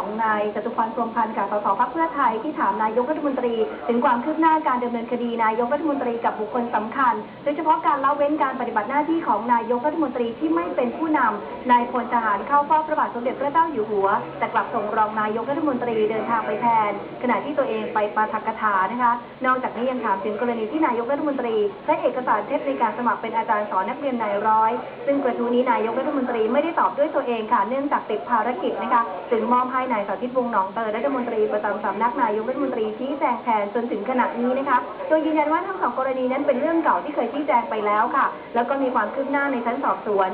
ของนายจตุพรพรมพันธ์กับสสพักเพื่อไทยที่ถามนายกรัฐมนตรี ถึงความคืบหน้าการดำเนินคดีนายกรัฐมนตรีกับบุคคลสำคัญ โดยเฉพาะการละเว้นการปฏิบัติหน้าที่ของนายกรัฐมนตรีที่ไม่เป็นผู้นำนายพลทหารเข้าเฝ้าพระบาทสมเด็จพระเจ้าอยู่หัว แต่กลับส่งรองนายกรัฐมนตรีเดินทางไปแทน ขณะที่ตัวเองไปปาฐกถานะคะ นอกจากนี้ยังถามถึงกรณีที่นายกรัฐมนตรีใช้เอกสารเท็จในการสมัครเป็นอาจารย์สอนนักเรียนนายร้อย ซึ่งกระทู้นี้นายกรัฐมนตรีไม่ได้ตอบด้วยตัวเองค่ะเนื่องจากติดภารกิจนะคะจึงมอบให้นายสาธิตวงศ์หนองเตยรัฐมนตรีประจำสำนักนายกรัฐมนตรีชี้แจงแทนจนถึงขณะนี้นะคะ โดยยืนยันว่าทั้งสองกรณีนั้นเป็นเรื่องเก่าที่เคยชี้แจงไปแล้วค่ะ แล้วก็มีความคืบหน้าในชั้นสอบสวน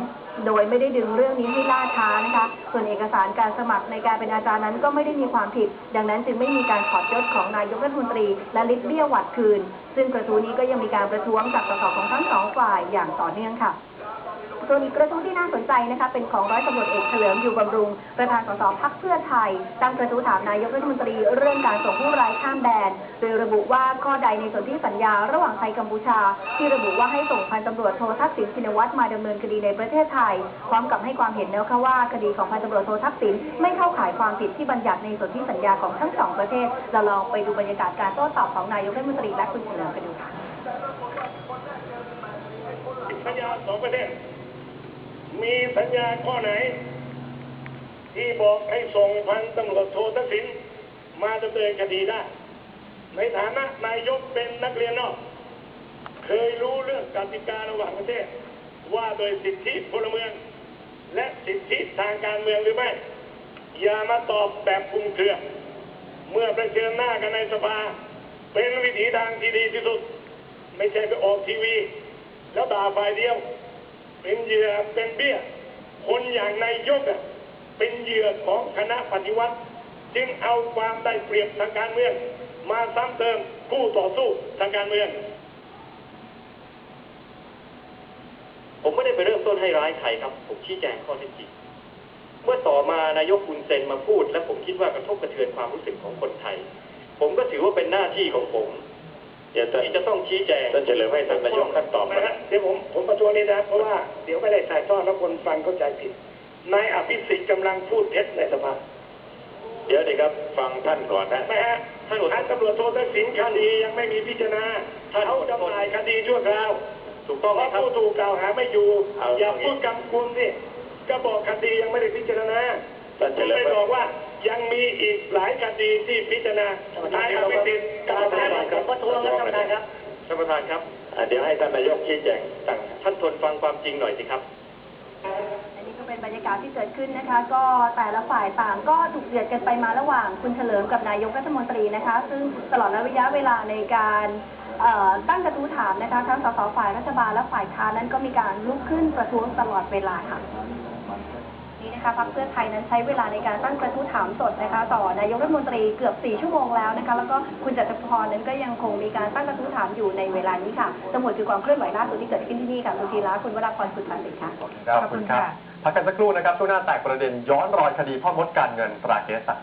โดยไม่ได้ดึงเรื่องนี้ให้ล่าช้านะคะ ส่วนเอกสารการสมัครในการเป็นอาจารย์นั้นก็ไม่ได้มีความผิด ดังนั้นจึงไม่มีการถอดยศของนายกรัฐมนตรี และลิบเบี้ยหวัดคืน ซึ่งกระทู้นี้ก็ยังมีการประท้วงจากสสของทั้งสองฝ่ายอย่างต่อเนื่องค่ะ ส่วนอีกกระทู้ที่น่าสนใจนะคะเป็นของร้อยตำรวจเอกเฉลิมอยู่บำรุง ประธานสสพักเพื่อไทย ตั้งกระทู้ถามนายกรัฐมนตรีเรื่องการส่งผู้ร้ายข้ามแดน โดยระบุว่าข้อใดในส่วนที่สัญญาระหว่างไทยกัมพูชา ที่ระบุว่าให้ส่งพันตำรวจโททักษิณชินวัตรมาดำเนินคดีในประเทศไทย พร้อมกับให้ความเห็นแล้วค่ะว่าคดีของพันตำรวจโททักษิณไม่เข้าข่ายความผิดที่บัญญัติในส่วนที่สัญญาของทั้งสองประเทศเราลองไปดูบรรยากาศการโต้ตอบของนายกรัฐมนตรีและคุณเฉลิมกันดูค่ะสัญญาสองประเทศ มีสัญญาข้อไหน ที่บอกให้ส่งพันตำรวจโททักษิณมาดำเนินคดีได้ ในฐานะนายกเป็นนักเรียนนอก เคยรู้เรื่องกติการะหว่างประเทศ ว่าโดยสิทธิพลเมือง และสิทธิทางการเมืองหรือไม่ อย่ามาตอบแบบคุมเครือเมื่อประเชิญหน้ากันในสภา เป็นวิถีทางที่ดีที่สุด ไม่ใช่ไปออกทีวี แล้วด่าฝ่ายเดียว เป็นเหยื่อเป็นเบี้ย คนอย่างนายยกเป็นเหยื่อของคณะปฏิวัติ จึงเอาความได้เปรียบทางการเมือง มาซ้ำเติมคู่ต่อสู้ทางการเมือง ผมไม่ได้ไปเริ่มต้นให้ร้ายใครครับ ผมชี้แจงข้อเท็จจริงเมื่อต่อมานายกคุณเซนมาพูด และผมคิดว่ากระทบกระเทือนความรู้สึกของคนไทย ผมก็ถือว่าเป็นหน้าที่ของผม ที่จะต้องชี้แจงท่านเฉลิมให้ท่านนายกท่านตอบนะฮะเดี๋ยวผมผมประท้วงนี้นะเพราะว่าเดี๋ยวไม่ได้ถ่ายทอดแล้วคนฟังเข้าใจผิดนายอภิสิทธิ์กำลังพูดเท็จในสภาเดี๋ยวดีครับฟังท่านก่อนนะนะฮะท่านท่านตำรวจโททักษิณคดียังไม่มีพิจารณาท่านเขาจำหน่ายคดีชั่วคราวถูกต้องเพไหมราะครับผู้ถูกกล่าวหาไม่อยู่เอาอย่าเอางี้พูดกำกุมสิก็บอกคดียังไม่ได้พิจารณาท่านเฉลิมไม่บอกว่ายัง มีอีกหลายคดีที่พิจารณานายอภิสิทธิ์กล่าวหาผมประท้วงแล้วท่านประธานครับท่านประธานครับเดี๋ยวให้ท่านนายกชี้แจงตั้งท่านทนฟังความจริงหน่อยสิครับอันนี้ก็เป็นบรรยากาศที่เกิดขึ้นนะคะ ก็แต่ละฝ่ายต่างก็ถูกเดือดกันไปมาระหว่างคุณเฉลิมกับนายกรัฐมนตรีนะคะ ซึ่งตลอดระยะเวลาในการเอ่อตั้งกระทู้ถามนะคะทั้งสสฝ่ายรัฐบาลและฝ่ายค้านนั้นก็มีการลุกขึ้นประท้วงตลอดเวลาค่ะ นี่นะคะพรรคเพื่อไทยนั้นใช้เวลาในการตั้งกระทู้ถามสดนะคะต่อนายกรัฐมนตรีเกือบ 4 ชั่วโมงแล้วนะคะแล้วก็คุณจตุพรนั้นก็ยังคงมีการตั้งกระทู้ถามอยู่ในเวลานี้ค่ะทั้งหมดคือความเคลื่อนไหวล่าสุดที่เกิดขึ้นที่นี่ค่ะคุณธีระคุณวราพรคุณปาสิทธิ์ค่ะขอบคุณครับพักกันสักครู่นะครับช่วงหน้าแตกประเด็นย้อนรอยคดีพ่อมดการเงินตราเกสัก